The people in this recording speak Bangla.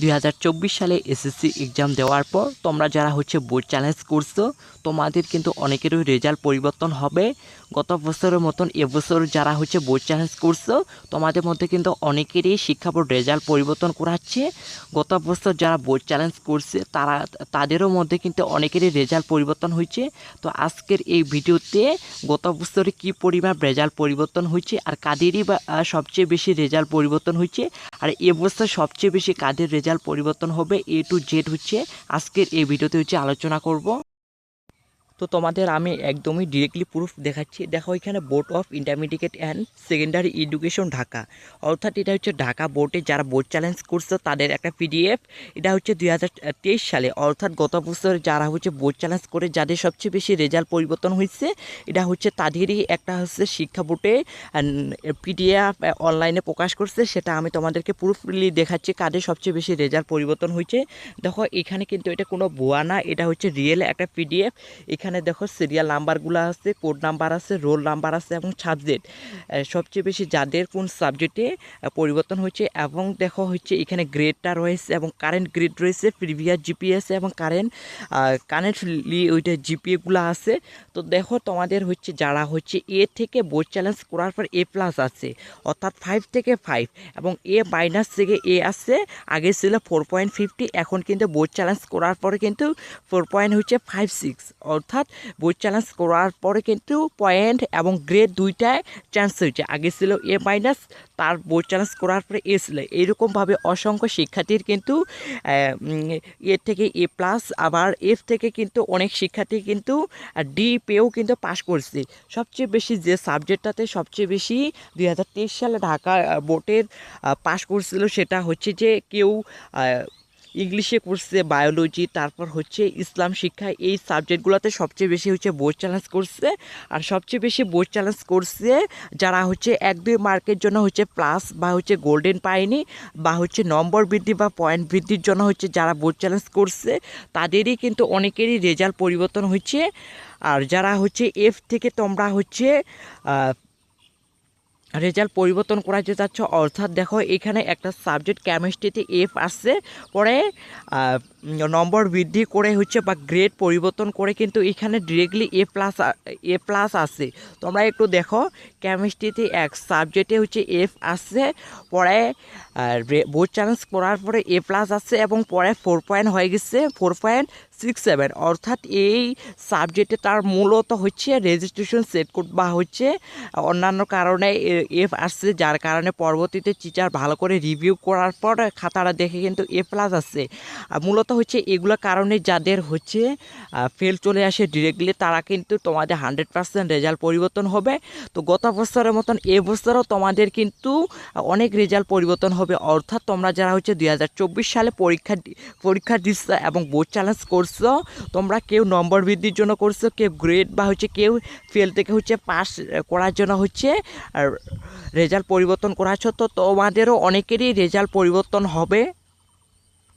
দুই হাজার চব্বিশ সালে এসএসসি এক্সাম দেওয়ার পর তোমরা যারা হচ্ছে বোর্ড চ্যালেঞ্জ করছ, তোমাদের কিন্তু অনেকেরই রেজাল্ট পরিবর্তন হবে। গত বছরের মতন এবছর যারা হচ্ছে বোর্ড চ্যালেঞ্জ করছ, তোমাদের মধ্যে কিন্তু অনেকেরই শিক্ষা বোর্ড রেজাল্ট পরিবর্তন করাচ্ছে। গত বছর যারা বোর্ড চ্যালেঞ্জ করছে, তারা, তাদেরও মধ্যে কিন্তু অনেকেরই রেজাল্ট পরিবর্তন হয়েছে। তো আজকের এই ভিডিওতে গত বছরে কী পরিমাণ রেজাল্ট পরিবর্তন হয়েছে আর কাদেরই বা সবচেয়ে বেশি রেজাল্ট পরিবর্তন হয়েছে? আর এবছর সবচেয়ে বেশি কাদের রেজাল্ট পরিবর্তন হবে এ টু জেড হচ্ছে আজকের এই ভিডিওতে হচ্ছে আলোচনা করব। তো তোমাদের আমি একদমই ডিরেক্টলি প্রুফ দেখাচ্ছি। দেখো, এখানে board of intermediate and secondary education Dhaka. অর্থাৎ এটা হচ্ছে ঢাকা বোর্ডে যারা বোর্ড চ্যালেঞ্জ করছে, তাদের একটা পিডিএফ এটা হচ্ছে দুই হাজার তেইশ সালে। অর্থাৎ গত বছর যারা হচ্ছে বোর্ড চ্যালেঞ্জ করে, যাদের সবচেয়ে বেশি রেজাল্ট পরিবর্তন হয়েছে, এটা হচ্ছে তাদেরই একটা হচ্ছে শিক্ষা বোর্ডে পিডিএফ অনলাইনে প্রকাশ করছে। সেটা আমি তোমাদেরকে প্রুফলি দেখাচ্ছি কাদের সবচেয়ে বেশি রেজাল্ট পরিবর্তন হয়েছে। দেখো, এখানে কিন্তু এটা কোনো ভুয়া না, এটা হচ্ছে রিয়েল একটা পিডিএফ এখানে দেখো সিরিয়াল নাম্বারগুলো আছে কোড নাম্বার আছে রোল নাম্বার আছে এবং সাবজেক্ট সবচেয়ে বেশি যাদের কোন সাবজেক্টে পরিবর্তন হয়েছে এবং দেখো হচ্ছে এখানে গ্রেডটা রয়েছে এবং কারেন্ট গ্রেড রয়েছে প্রিভিয়াস জিপিএস এবং কারেন্ট কারেন্টলি ওইটা জিপিএগুলো আছে। তো দেখো তোমাদের হচ্ছে যারা হচ্ছে এ থেকে বোর্ড চ্যালেঞ্জ করার পর এ প্লাস আছে, অর্থাৎ ফাইভ থেকে ফাইভ এবং এ মাইনাস থেকে এ আছে, আগে ছিল ফোর পয়েন্ট ফিফটি এখন কিন্তু বোর্ড চ্যালেঞ্জ করার পরে কিন্তু ফোর পয়েন্ট হচ্ছে ফাইভ সিক্স অর্থাৎ বোর্ড চ্যালেঞ্জ করার পরে কিন্তু পয়েন্ট এবং গ্রেড দুইটায় চান্স হয়েছে। আগে ছিল এ মাইনাস তার বই চ্যালেঞ্জ করার পরে এ ছিল। এইরকমভাবে অসংখ্য শিক্ষার্থীর কিন্তু এ থেকে এ প্লাস আবার এফ থেকে কিন্তু অনেক শিক্ষার্থী কিন্তু ডি পেও কিন্তু পাশ করছে। সবচেয়ে বেশি যে সাবজেক্টটাতে সবচেয়ে বেশি দুই হাজার তেইশ সালে ঢাকা বোর্ডের পাশ করছিল সেটা হচ্ছে যে কেউ ইংলিশে করছে বায়োলজি তারপর হচ্ছে ইসলাম শিক্ষা, এই সাবজেক্টগুলোতে সবচেয়ে বেশি হচ্ছে বোর্ড চ্যালেঞ্জ করছে। আর সবচেয়ে বেশি বোর্ড চ্যালেঞ্জ করছে যারা হচ্ছে এক দুই মার্কের জন্য হচ্ছে প্লাস বা হচ্ছে গোল্ডেন পায়নি বা হচ্ছে নম্বর বৃদ্ধি বা পয়েন্ট বৃদ্ধির জন্য হচ্ছে যারা বোর্ড চ্যালেঞ্জ করছে, তাদেরই কিন্তু অনেকেরই রেজাল্ট পরিবর্তন হচ্ছে। আর যারা হচ্ছে এফ থেকে তোমরা হচ্ছে রেজাল্ট পরিবর্তন করা যেতে চাচ্ছ অর্থাৎ দেখো এখানে একটা সাবজেক্ট কেমিস্ট্রিতে এফ আসছে। পরে নম্বর বৃদ্ধি করে হচ্ছে বা গ্রেড পরিবর্তন করে কিন্তু এখানে directly A plus A plus আসে তোমরা একটু দেখো কেমিস্ট্রিতে এক সাবজেক্টে হচ্ছে এফ আসছে, পরে বোর্ড চ্যালেঞ্জ করার পরে এ প্লাস আসছে এবং পরে ফোর পয়েন্ট হয়ে গেছে। ফোর পয়েন্ট সিক্স সেভেন অর্থাৎ এই সাবজেক্টে তার মূলত হচ্ছে রেজিস্ট্রেশন সেট কোড বা হচ্ছে অন্যান্য কারণে এফ আসছে, যার কারণে পরবর্তীতে টিচার ভালো করে রিভিউ করার পর খাতাটা দেখে কিন্তু এ প্লাস আসছে। মূলত হচ্ছে এগুলো কারণে যাদের হচ্ছে ফেল চলে আসে ডিরেক্টলি তারা কিন্তু তোমাদের হান্ড্রেড পার্সেন্ট রেজাল্ট পরিবর্তন হবে। তো গত বছরের মতন এবছরও তোমাদের কিন্তু অনেক রেজাল্ট পরিবর্তন হবে। অর্থাৎ তোমরা যারা হচ্ছে দু হাজার চব্বিশ সালে পরীক্ষা পরীক্ষা দিচ্ছ এবং বোর্ড চ্যালেঞ্জ করছ তোমরা কেউ নম্বর বৃদ্ধির জন্য করছ, কেউ গ্রেড বা হচ্ছে কেউ ফেল থেকে হচ্ছে পাস করার জন্য হচ্ছে রেজাল্ট পরিবর্তন করাচ্ছ, তো তোমাদেরও অনেকেরই রেজাল্ট পরিবর্তন হবে।